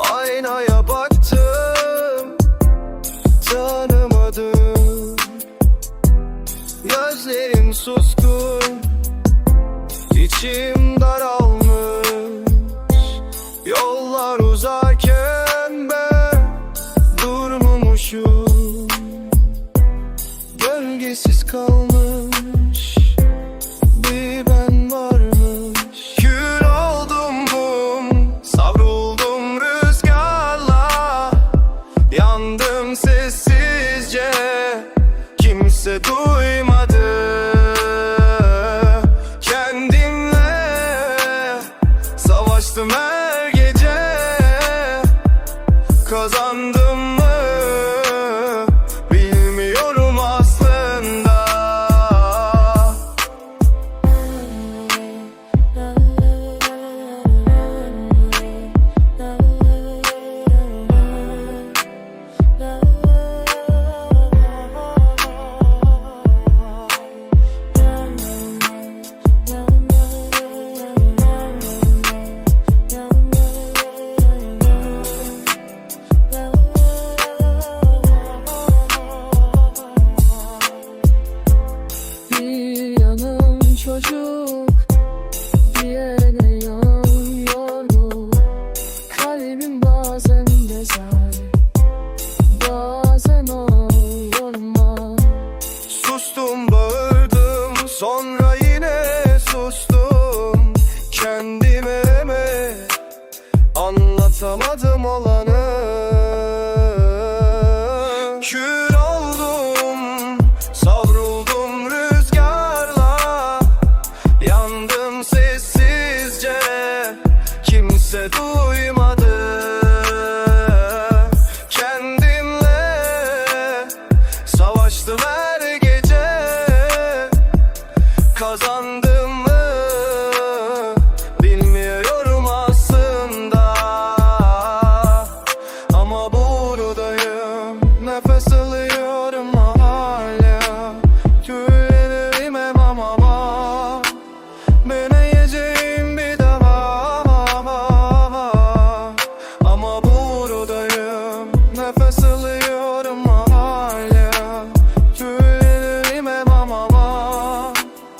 aynaya baktım Tanımadım. Gözlerim suskun İçim Kimse duymadı. Kendimle Savaştım her gece. Kazandım yanım çocuk Diğerine yanıyorum. Kalbim bazen gezer Bazen orman Sustum bağırdım sonra yine sustum. Kendime mi anlatamadım olanı kimse duymadı